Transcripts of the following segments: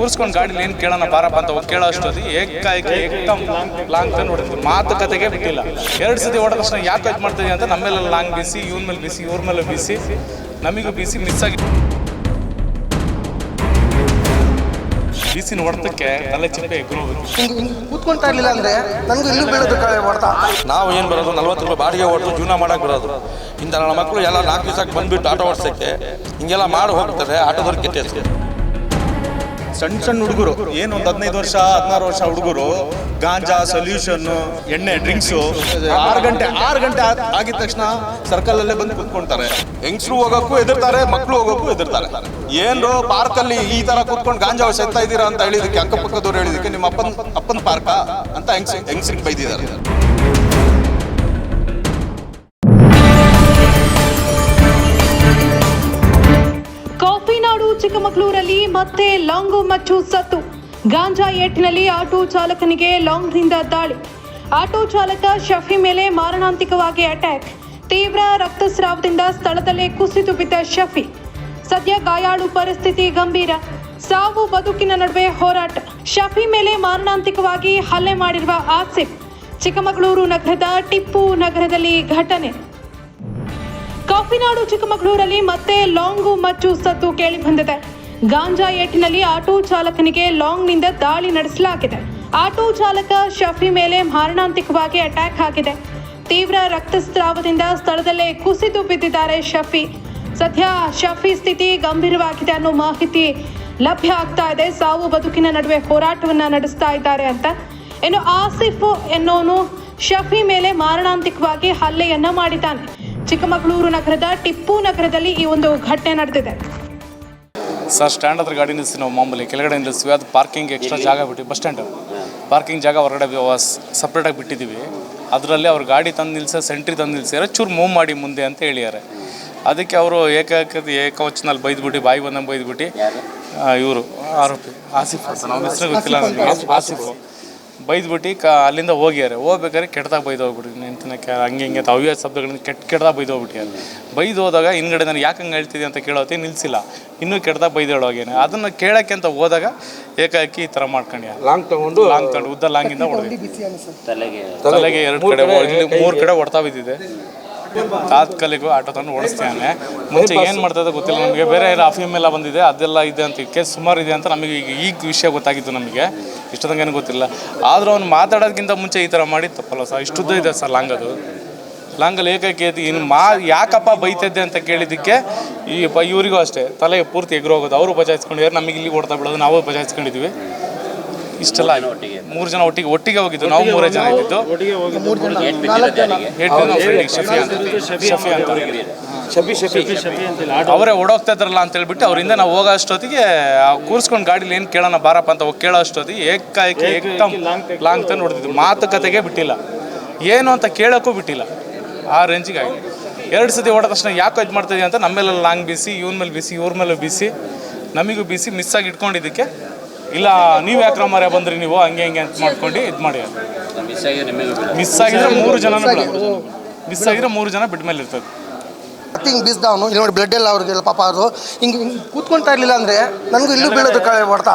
ಕೂರ್ಸ್ಕೊಂಡು ಗಾಡಿ ಏನು ಕೇಳೋಣ ಬಾರಪ್ಪ ಅಂತ ಹೋಗಿ ಕೇಳೋ ಅಷ್ಟೊತ್ತಿ ಏಕಾಏಕಿ ಏಕಮ್ ಲಾಂಗ್ ತಂದು ಹೊಡೆದ್ರು ಮಾತುಕತೆಗೆ ಬಿಟ್ಟಿಲ್ಲ. ಎರಡು ಸತಿ ಹೊಡೆದ ತಕ್ಷಣ ಯಾಕೆ ಕಟ್ ಮಾಡ್ತೀನಿ ಅಂತ ನಮ್ಮೆಲ್ಲ ಮೇಲೆ ಲಾಂಗ್ ಬಿಸಿ ಇವ್ರ ಮೇಲೆ ಬಿಸಿ ಇವ್ರ ಮೇಲೆ ಬೀಸಿ ನಮಗೂ ಬೀಸಿ ಮಿಸ್ ಆಗಿ ಬೀಸಿನ ಹೊಡೆತಕ್ಕೆ ತಲೆ ಚಿಪ್ಪೆ ಕೂತ್ಕೊಂತಾ ಇರ್ಲಿಲ್ಲ ಅಂದ್ರೆ ನನಗೂ ಇಲ್ಲೂ ಬೀಳೋದು ಹೊಡ್ತಾ. ನಾವು ಏನು ಬರೋದು? ನಲ್ವತ್ತು ರೂಪಾಯಿ ಬಾಡಿಗೆ ಹೊಡೆದು ಜೀವನ ಮಾಡಕ್ಕೆ ಬರೋದು. ಇಂಥ ನನ್ನ ಮಕ್ಕಳು ಎಲ್ಲ ನಾಲ್ಕು ದಿವಸಕ್ಕೆ ಬಂದ್ಬಿಟ್ಟು ಆಟೋ ಓಡಿಸೋಕ್ಕೆ ಹಿಂಗೆಲ್ಲ ಮಾಡಿ ಹೋಗ್ತಾರೆ ಆಟೋದವ್ರಿಗೆ ಕೆಟ್ಟ ಸಣ್ಣ ಸಣ್ಣ ಹುಡುಗರು. ಏನು ಒಂದು ಹದಿನೈದು ವರ್ಷ, ಹದಿನಾರು ವರ್ಷ ಹುಡುಗರು, ಗಾಂಜಾ ಸೊಲ್ಯೂಷನ್ ಎಣ್ಣೆ ಡ್ರಿಂಕ್ಸು ಆರು ಗಂಟೆ ಆರು ಗಂಟೆ ಆಗಿದ ತಕ್ಷಣ ಸರ್ಕಲ್ ಅಲ್ಲೇ ಬಂದು ಕುತ್ಕೊಂತಾರೆ. ಹೆಂಗಸರು ಹೋಗೋಕ್ಕೂ ಎದುರ್ತಾರೆ ಮಕ್ಕಳು ಹೋಗೋಕ್ಕೂ ಹೆದರ್ತಾರೆ. ಏನು ಪಾರ್ಕಲ್ಲಿ ಈ ತರ ಕುತ್ಕೊಂಡು ಗಾಂಜಾ ಸೆತ್ತಾ ಇದೀರಾ ಅಂತ ಹೇಳಿದಕ್ಕೆ ಅಕ್ಕಪಕ್ಕದವ್ರು ಹೇಳಿದಕ್ಕೆ ನಿಮ್ಮ ಅಪ್ಪನ ಅಪ್ಪನ ಪಾರ್ಕಾ ಅಂತ ಹೆಂಗ್ಸ್ ಹೆಂಗಸ್ರಿಗೆ ಬೈದಿದ್ದಾರೆ. ಚಿಕ್ಕಮಗಳೂರಲ್ಲಿ ಮತ್ತೆ ಲಾಂಗು ಮಚ್ಚು ಸತ್ತು. ಗಾಂಜಾ ಏಟಿನಲ್ಲಿ ಆಟೋ ಚಾಲಕನಿಗೆ ಲಾಂಗ್ನಿಂದ ದಾಳಿ. ಆಟೋ ಚಾಲಕ ಶಫಿ ಮೇಲೆ ಮಾರಣಾಂತಿಕವಾಗಿ ಅಟ್ಯಾಕ್. ತೀವ್ರ ರಕ್ತಸ್ರಾವದಿಂದ ಸ್ಥಳದಲ್ಲೇ ಕುಸಿದು ಬಿದ್ದ ಶಫಿ. ಸದ್ಯ ಗಾಯಾಳು ಪರಿಸ್ಥಿತಿ ಗಂಭೀರ. ಸಾವು ಬದುಕಿನ ನಡುವೆ ಹೋರಾಟ. ಶಫಿ ಮೇಲೆ ಮಾರಣಾಂತಿಕವಾಗಿ ಹಲ್ಲೆ ಮಾಡಿರುವ ಆಸಿಫ್, ಚಿಕ್ಕಮಗಳೂರು ನಗರದ ಟಿಪ್ಪು ನಗರದಲ್ಲಿ ಘಟನೆ. ಕಾಫಿನಾಡು ಚಿಕ್ಕಮಗಳೂರಲ್ಲಿ ಮತ್ತೆ ಲಾಂಗು ಮಚ್ಚು ಸತ್ತು ಕೇಳಿ ಬಂದಿದೆ. ಗಾಂಜಾ ಏಟಿನಲ್ಲಿ ಆಟೋ ಚಾಲಕನಿಗೆ ಲಾಂಗ್ನಿಂದ ದಾಳಿ ನಡೆಸಲಾಗಿದೆ. ಆಟೋ ಚಾಲಕ ಶಫಿ ಮೇಲೆ ಮಾರಣಾಂತಿಕವಾಗಿ ಅಟ್ಯಾಕ್ ಆಗಿದೆ. ತೀವ್ರ ರಕ್ತಸ್ರಾವದಿಂದ ಸ್ಥಳದಲ್ಲೇ ಕುಸಿದು ಬಿದ್ದಿದ್ದಾರೆ ಶಫಿ. ಸದ್ಯ ಶಫಿ ಸ್ಥಿತಿ ಗಂಭೀರವಾಗಿದೆ ಅನ್ನೋ ಮಾಹಿತಿ ಲಭ್ಯ ಆಗ್ತಾ ಇದೆ. ಸಾವು ಬದುಕಿನ ನಡುವೆ ಹೋರಾಟವನ್ನ ನಡೆಸ್ತಾ ಇದ್ದಾರೆ ಅಂತ. ಇನ್ನು ಆಸಿಫ್ ಎನ್ನೋನು ಶಫಿ ಮೇಲೆ ಮಾರಣಾಂತಿಕವಾಗಿ ಹಲ್ಲೆಯನ್ನ ಮಾಡಿದ್ದಾನೆ. ಚಿಕ್ಕಮಗಳೂರು ನಗರದ ಟಿಪ್ಪು ನಗರದಲ್ಲಿ ಈ ಒಂದು ಘಟನೆ ನಡೆದಿದೆ. ಸರ್ ಸ್ಟ್ಯಾಂಡ್ ಹತ್ರ ಗಾಡಿ ನಿಲ್ಲಿಸಿ ನಾವು ಮಾಮೂಲಿ ಕೆಳಗಡೆ ನಿಲ್ಲಿಸ್ತೀವಿ. ಅದು ಪಾರ್ಕಿಂಗ್ ಎಕ್ಸ್ಟ್ರಾ ಜಾಗ ಬಿಟ್ಟು ಬಸ್ ಸ್ಟ್ಯಾಂಡ್ ಪಾರ್ಕಿಂಗ್ ಜಾಗ ಹೊರಗಡೆ ಸಪ್ರೇಟಾಗಿ ಬಿಟ್ಟಿದ್ದೀವಿ. ಅದರಲ್ಲಿ ಅವ್ರು ಗಾಡಿ ತಂದು ನಿಲ್ಸ ಸೆಂಟ್ರಿ ತಂದು ನಿಲ್ಸಿದ್ದಾರೆ ಚೂರು ಮೂವ್ ಮಾಡಿ ಮುಂದೆ ಅಂತ ಹೇಳಿದ್ದಾರೆ. ಅದಕ್ಕೆ ಅವರು ಏಕಾಏಕ ಏಕವಚನಲ್ಲಿ ಬೈದ್ಬಿಟ್ಟು ಬಾಯಿ ಬಂದಂಗೆ ಬೈದ್ಬಿಟ್ಟು ಇವರು ಆರೋಪಿ ಆಸಿಫ್ ನಮ್ಮ ಹೆಸರು ಗೊತ್ತಿಲ್ಲ ನನಗೆ ಆಸಿಫು. ಬೈದ್ಬಿಟ್ಟು ಕ ಅಲ್ಲಿಂದ ಹೋಗ್ಯಾರೆ. ಹೋಗ್ಬೇಕಾದ್ರೆ ಕೆಟ್ಟದಾಗ ಬೈದು ಹೋಗ್ಬಿಟ್ಟು ನಿಂತನಕ್ಕೆ ಹಂಗೆ ಹಿಂಗೆ ಅಂತ ಅವ್ಯ ಶಬ್ದಗಳಿಂದ ಕೆಟ್ಟ ಕೆಟ್ಟದಾಗ ಬೈದು ಹೋಗ್ಬಿಟ್ಟಿದ್ದಾರೆ ಬೈದು ಹೋದಾಗ ಹಿಂದ್ಗಡೆ ನಾನು ಯಾಕೆ ಹಂಗೆ ಹೇಳ್ತಿದ್ದೆ ಅಂತ ಕೇಳೋತಿ ನಿಲ್ಸಿಲ್ಲ. ಇನ್ನೂ ಕೆಟ್ಟದಾಗ ಬೈದು ಹೇಳೋಗೇನೆ ಅದನ್ನು ಕೇಳೋಕ್ಕೆ ಅಂತ ಹೋದಾಗ ಏಕಾಕಿ ಈ ಥರ ಮಾಡ್ಕೊಂಡ್ಯ ಲಾಂಗ್ ತಗೊಂಡು ಲಾಂಗ್ ತಗೊಂಡು ಉದ್ದ ಲಾಂಗಿಂದ ಹೊಡೆದು ತಲೆಗೆ ಎರಡು ಕಡೆ ಇಲ್ಲಿ ಮೂರು ಕಡೆ ಹೊಡ್ತಾ ಬಿದ್ದಿದೆ. ತಾತ್ಕಾಲಿಕ ಆಟೋ ತಂದು ಓಡಿಸ್ತಾನೆ ಮುಂಚೆ ಏನು ಮಾಡ್ತದೆ ಗೊತ್ತಿಲ್ಲ ನಮಗೆ. ಬೇರೆ ಎಲ್ಲ ಅಫೀಮ್ ಎಲ್ಲ ಬಂದಿದೆ, ಅದೆಲ್ಲ ಇದೆ ಅಂತ ಕೇಸ್ ಸುಮಾರು ಇದೆ ಅಂತ ನಮಗೆ ಈಗ ಈಗ ವಿಷಯ ಗೊತ್ತಾಗಿತ್ತು ನಮಗೆ. ಇಷ್ಟೊಂದಂಗೆ ಏನು ಗೊತ್ತಿಲ್ಲ. ಆದರೂ ಅವ್ನು ಮಾತಾಡೋದಕ್ಕಿಂತ ಮುಂಚೆ ಈ ಥರ ಮಾಡಿ ತಪ್ಪಲ್ಲ ಸರ್. ಇಷ್ಟುದ್ದು ಇದೆ ಸರ್ ಲಾಂಗ್ ಅದು. ಲಾಂಗಲ್ಲಿ ಏಕೈಕೆ ಇನ್ನು ಮಾ ಯಾಕಪ್ಪ ಬೈತದ್ದೆ ಅಂತ ಕೇಳಿದ್ದಕ್ಕೆ ಈ ಪ ಇವರಿಗೂ ಅಷ್ಟೇ. ತಲೆ ಪೂರ್ತಿ ಎಗ್ರೋಗೋದು. ಅವರು ಬಜಾಯಿಸ್ಕೊಂಡಿದ್ದಾರೆ ನಮಗೆ ಇಲ್ಲಿ ಓಡ್ತಾ ಬಿಡೋದು ನಾವು ಬಚಾಯಿಸ್ಕೊಂಡಿದ್ವಿ ಇಷ್ಟೆಲ್ಲ ಮೂರು ಜನ ಒಟ್ಟಿಗೆ ಒಟ್ಟಿಗೆ ಹೋಗಿದ್ದು. ನಾವು ಮೂರೇ ಜನ ಇದ್ದಿದ್ದು. ಶಫಿ ಅಂತ. ಶಫಿ ಅವರೇ ಓಡೋಗ್ತಾ ಇದ್ರಲ್ಲ ಅಂತ ಹೇಳ್ಬಿಟ್ಟು ಅವರಿಂದ ನಾವು ಹೋಗೋ ಅಷ್ಟೊತ್ತಿಗೆ ಕೂರಿಸ್ಕೊಂಡು ಗಾಡಿಲಿ ಏನು ಕೇಳೋಣ ಬಾರಪ್ಪ ಅಂತ ಹೋಗಿ ಕೇಳೋ ಅಷ್ಟೊತ್ತಿಗೆ ಏಕಾಏಕಿ ಏಕದಮ್ ಲಾಂಗ್ ತಂದು ಹೊಡೆದಿದ್ದು ಮಾತುಕತೆಗೆ ಬಿಟ್ಟಿಲ್ಲ. ಏನು ಅಂತ ಕೇಳೋಕ್ಕೂ ಬಿಟ್ಟಿಲ್ಲ. ಆ ರೇಂಜಿಗಾಗಿ. ಆಗಿದೆ ಎರಡು ಸತಿ ಓಡೋ ತಕ್ಷಣ ಯಾಕೆ ಇದು ಮಾಡ್ತಿದ್ವಿ ಅಂತ ನಮ್ಮೆಲ್ಲ ಲಾಂಗ್ ಬಿಸಿ ಇವ್ನ ಮೇಲೆ ಬಿಸಿ ಇವ್ರ ಮೇಲೆ ಬಿಸಿ ನಮಗೂ ಬಿಸಿ ಮಿಸ್ ಆಗಿ ಇಟ್ಕೊಂಡಿದ್ದಕ್ಕೆ ಇಲ್ಲ ನೀವು ಯಾಕ್ರ ಮರ ಬಂದ್ರಿ ನೀವು? ಹಂಗೆ ಹಂಗೆ ಅಂತ ಮಾಡ್ಕೊಂಡು ಇದು ಮಾಡಿ. ಮಿಸ್ ಆಗಿದ್ರೆ ಮೂರು ಜನ ಮಿಸ್ ಆಗಿದ್ರೆ ಮೂರು ಜನ ಬಿಟ್ಟ ಮೇಲೆ ಇರ್ತದೆ. ಮತ್ತೆ ಹಿಂಗೆ ಅವನು ಇಲ್ಲಿ ನೋಡಿ ಬ್ಲಡ್ ಎಲ್ಲ ಅವ್ರಿಗೆಲ್ಲ ಪಾಪ ಅವರು ಹಿಂಗೆ ಹಿಂಗೆ ಕೂತ್ಕೊಂತಾ ಇರಲಿಲ್ಲ ಅಂದ್ರೆ ನನಗೂ ಇಲ್ಲೂ ಬೀಳೋದು ಕಳೆ ಹೊಡ್ತಾ.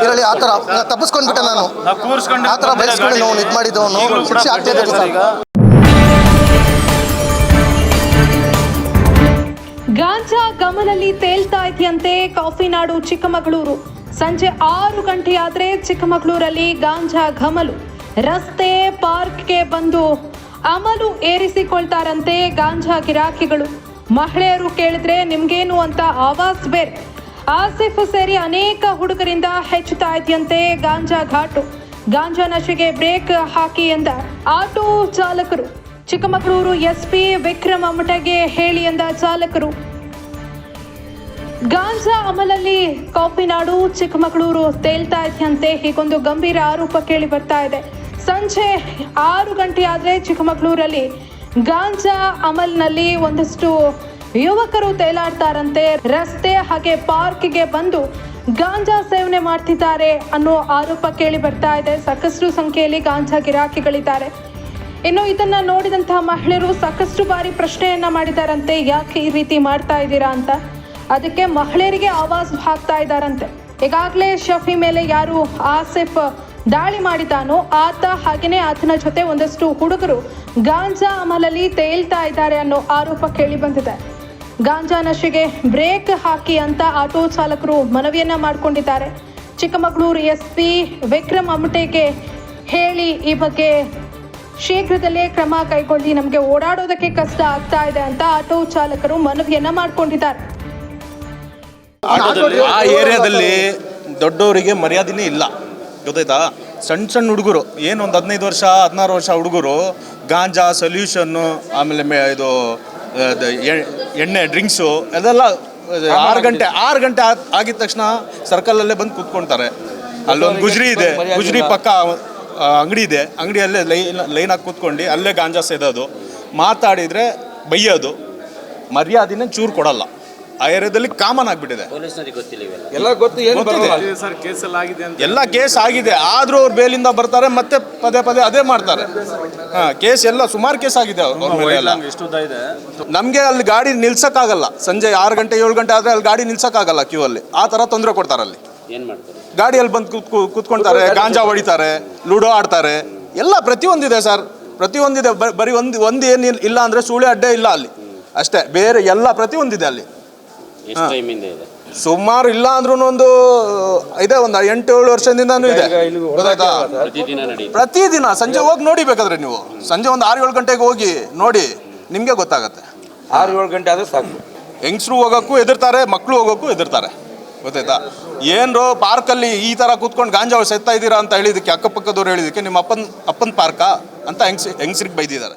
ಇದರಲ್ಲಿ ಆ ಥರ ತಪ್ಪಿಸ್ಕೊಂಡ್ಬಿಟ್ಟೆ ನಾನು. ಆ ಥರ ಬಯಸ್ಕೊಂಡು ನಾವು ಇದು ಮಾಡಿದ್ದವನು ಶಿಕ್ಷೆ ಆಗ್ತಿದೆ ಸರ್. ಗಾಂಜಾ ಗಮನಲ್ಲಿ ತೇಲ್ತಾ ಇದೆಯಂತೆ ಕಾಫಿನಾಡು ಚಿಕ್ಕಮಗಳೂರು. ಸಂಜೆ ಆರು ಗಂಟೆಯಾದ್ರೆ ಚಿಕ್ಕಮಗಳೂರಲ್ಲಿ ಗಾಂಜಾ ಘಮಲು. ರಸ್ತೆ ಪಾರ್ಕ್ಗೆ ಬಂದು ಅಮಲು ಏರಿಸಿಕೊಳ್ತಾರಂತೆ ಗಾಂಜಾ ಗಿರಾಕಿಗಳು. ಮಹಿಳೆಯರು ಕೇಳಿದ್ರೆ ನಿಮ್ಗೇನು ಅಂತ ಆವಾಸ್ ಬೇರೆ. ಆಸಿಫ್ ಸೇರಿ ಅನೇಕ ಹುಡುಗರಿಂದ ಹೆಚ್ಚುತ್ತಾ ಇದೆಯಂತೆ ಗಾಂಜಾ ಘಾಟು. ಗಾಂಜಾ ನಶೆಗೆ ಬ್ರೇಕ್ ಹಾಕಿ ಎಂದ ಆಟೋ ಚಾಲಕರು. ಚಿಕ್ಕಮಗಳೂರು ಎಸ್ಪಿ ವಿಕ್ರಮ ಮಠಗೆ ಹೇಳಿ ಎಂದ ಚಾಲಕರು. ಗಾಂಜಾ ಅಮಲಲ್ಲಿ ಕಾಫಿನಾಡು ಚಿಕ್ಕಮಗಳೂರು ತೇಲ್ತಾ ಇದೆಯಂತೆ. ಹೀಗೊಂದು ಗಂಭೀರ ಆರೋಪ ಕೇಳಿ ಬರ್ತಾ ಇದೆ. ಸಂಜೆ ಆರು ಗಂಟೆ ಆದ್ರೆ ಚಿಕ್ಕಮಗಳೂರಲ್ಲಿ ಗಾಂಜಾ ಅಮಲ್ನಲ್ಲಿ ಒಂದಷ್ಟು ಯುವಕರು ತೇಲಾಡ್ತಾರಂತೆ. ರಸ್ತೆ ಹಾಗೆ ಪಾರ್ಕ್ಗೆ ಬಂದು ಗಾಂಜಾ ಸೇವನೆ ಮಾಡ್ತಿದ್ದಾರೆ ಅನ್ನೋ ಆರೋಪ ಕೇಳಿ ಬರ್ತಾ ಇದೆ. ಸಾಕಷ್ಟು ಸಂಖ್ಯೆಯಲ್ಲಿ ಗಾಂಜಾ ಗಿರಾಕಿಗಳಿದ್ದಾರೆ. ಇನ್ನು ಇದನ್ನ ನೋಡಿದಂತಹ ಮಹಿಳೆಯರು ಸಾಕಷ್ಟು ಬಾರಿ ಪ್ರಶ್ನೆಯನ್ನ ಮಾಡಿದಾರಂತೆ. ಯಾಕೆ ಈ ರೀತಿ ಮಾಡ್ತಾ ಇದ್ದೀರಾ ಅಂತ? ಅದಕ್ಕೆ ಮಹಿಳೆಯರಿಗೆ ಆವಾಜ್ ಹಾಕ್ತಾ ಇದ್ದಾರಂತೆ. ಈಗಾಗಲೇ ಶಫಿ ಮೇಲೆ ಯಾರು ಆಸಿಫ್ ದಾಳಿ ಮಾಡಿದಾನೋ ಆತ ಹಾಗೆಯೇ ಆತನ ಜೊತೆ ಒಂದಷ್ಟು ಹುಡುಗರು ಗಾಂಜಾ ಅಮಲಲ್ಲಿ ತೇಲ್ತಾ ಇದ್ದಾರೆ ಅನ್ನೋ ಆರೋಪ ಕೇಳಿ ಬಂದಿದೆ. ಗಾಂಜಾ ನಶೆಗೆ ಬ್ರೇಕ್ ಹಾಕಿ ಅಂತ ಆಟೋ ಚಾಲಕರು ಮನವಿಯನ್ನ ಮಾಡಿಕೊಂಡಿದ್ದಾರೆ. ಚಿಕ್ಕಮಗಳೂರು ಎಸ್ ಪಿ ವಿಕ್ರಮ್ ಅಮಟೆಗೆ ಹೇಳಿ ಈ ಬಗ್ಗೆ ಶೀಘ್ರದಲ್ಲೇ ಕ್ರಮ ಕೈಗೊಳ್ಳಿ, ನಮಗೆ ಓಡಾಡೋದಕ್ಕೆ ಕಷ್ಟ ಆಗ್ತಾ ಇದೆ ಅಂತ ಆಟೋ ಚಾಲಕರು ಮನವಿಯನ್ನ ಮಾಡಿಕೊಂಡಿದ್ದಾರೆ. ಆ ಏರಿಯಾದಲ್ಲಿ ದೊಡ್ಡವರಿಗೆ ಮರ್ಯಾದೆನೇ ಇಲ್ಲ. ಗೊತ್ತಾಯ್ತಾ? ಸಣ್ಣ ಸಣ್ಣ ಹುಡುಗರು ಏನು ಒಂದು ಹದಿನೈದು ವರ್ಷ ಹದಿನಾರು ವರ್ಷ ಹುಡುಗರು ಗಾಂಜಾ ಸೊಲ್ಯೂಷನ್ನು ಆಮೇಲೆ ಮೇ ಇದು ಅದು ಎ- ಎಣ್ಣೆ ಡ್ರಿಂಕ್ಸು ಅದೆಲ್ಲ ಆರು ಗಂಟೆ ಆರು ಗಂಟೆ ಆಗ್- ಆಗಿದ ತಕ್ಷಣ ಸರ್ಕಲಲ್ಲೇ ಬಂದು ಕೂತ್ಕೊಳ್ತಾರೆ ಅಲ್ಲೊಂದು ಗುಜ್ರಿ ಇದೆ ಗುಜ್ರಿ ಪಕ್ಕ ಅಂಗಡಿ ಇದೆ. ಅಂಗಡಿಯಲ್ಲೇ ಲೈನ್ ಹಾಕಿ ಕೂತ್ಕೊಂಡು ಅಲ್ಲೇ ಗಾಂಜಾ ಸೇದೋದು. ಮಾತಾಡಿದರೆ ಬೈಯೋದು. ಮರ್ಯಾದೆನೇ ಚೂರು ಕೊಡಲ್ಲ. ಆ ಏರಿಯಾದಲ್ಲಿ ಕಾಮನ್ ಆಗಿಬಿಟ್ಟಿದೆ. ಎಲ್ಲ ಗೊತ್ತು ಏನು ಬರೋಲ್ಲ. ಸರ್ ಕೇಸಲ್ಲಿ ಆಗಿದೆ ಅಂತ. ಎಲ್ಲ ಕೇಸ್ ಆಗಿದೆ. ಆದ್ರೂ ಅವ್ರು ಬೇಲಿಂದ ಬರ್ತಾರೆ ಮತ್ತೆ ಪದೇ ಪದೇ ಅದೇ ಮಾಡ್ತಾರೆ. ಹಾ ಕೇಸ್ ಎಲ್ಲ ಸುಮಾರು ಕೇಸ್ ಆಗಿದೆ ನಮ್ಗೆ ಅವ್ರ ಎಷ್ಟು ಇದೆ. ನಮಗೆ ಅಲ್ಲಿ ಗಾಡಿ ನಿಲ್ಸಕ್ಕಾಗಲ್ಲ. ಸಂಜೆ ಆರು ಗಂಟೆ ಏಳು ಗಂಟೆ ಆದ್ರೆ ಅಲ್ಲಿ ಗಾಡಿ ನಿಲ್ಸಕ್ಕಾಗಲ್ಲ ಕ್ಯೂ ಅಲ್ಲಿ ಆ ತರ ತೊಂದರೆ ಕೊಡ್ತಾರೆ ಅಲ್ಲಿ. ಏನ್ ಮಾಡ್ತಾರೆ? ಗಾಡಿಯಲ್ಲಿ ಬಂದು ಕೂತ್ಕೊ ಕೂತ್ಕೊಳ್ತಾರೆ ಗಾಂಜಾ ಹೊಡಿತಾರೆ ಲೂಡೋ ಆಡ್ತಾರೆ. ಎಲ್ಲ ಪ್ರತಿಯೊಂದಿದೆ ಸರ್. ಪ್ರತಿಯೊಂದಿದೆ. ಬರೀ ಒಂದು ಒಂದು ಏನು ಇಲ್ಲ ಅಂದ್ರೆ ಸೂಳೆ ಅಡ್ಡೆ ಇಲ್ಲ ಅಲ್ಲಿ. ಅಷ್ಟೇ. ಬೇರೆ ಎಲ್ಲ ಪ್ರತಿಯೊಂದಿದೆ ಅಲ್ಲಿ. ಎಷ್ಟು ಟೈಮಿಂದ ಇದೆ ಸುಮಾರು ಇಲ್ಲ ಅಂದ್ರೂ ಒಂದು ಇದೆ ಒಂದು ಎಂಟು ಏಳು ವರ್ಷದಿಂದನೂ ಇದೆ. ಗೊತ್ತಾಯ್ತಾ? ಪ್ರತಿದಿನ ನಡೆಯುತ್ತೆ ಪ್ರತಿದಿನ ಸಂಜೆ ಹೋಗಿ ನೋಡಿ ಬೇಕಾದ್ರೆ ನೀವು. ಸಂಜೆ ಒಂದು ಆರು ಏಳು ಗಂಟೆಗೆ ಹೋಗಿ ನೋಡಿ ನಿಮಗೆ ಗೊತ್ತಾಗತ್ತೆ. ಆರು ಏಳು ಗಂಟೆ ಆದ್ರೆ ಸಾಕು. ಹೆಂಗಸರು ಹೋಗೋಕ್ಕೂ ಎದುರ್ತಾರೆ ಮಕ್ಕಳು ಹೋಗೋಕ್ಕೂ ಎದುರ್ತಾರೆ ಗೊತ್ತಾಯ್ತಾ? ಪಾರ್ಕ್ ಪಾರ್ಕಲ್ಲಿ ಈ ಥರ ಕೂತ್ಕೊಂಡು ಗಾಂಜಾ ಸೆತ್ತಾ ಇದ್ದೀರಾ ಅಂತ ಹೇಳಿದಕ್ಕೆ ಅಕ್ಕಪಕ್ಕದವ್ರು ಹೇಳಿದಕ್ಕೆ ನಿಮ್ಮ ಅಪ್ಪನ ಅಪ್ಪನ ಪಾರ್ಕಾ ಅಂತ ಹೆಂಗ್ಸ್ ಹೆಂಗಸ್ರಿಗೆ ಬೈದಿದ್ದಾರೆ.